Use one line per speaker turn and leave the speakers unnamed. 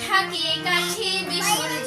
ঢাকে কাছে বেসরে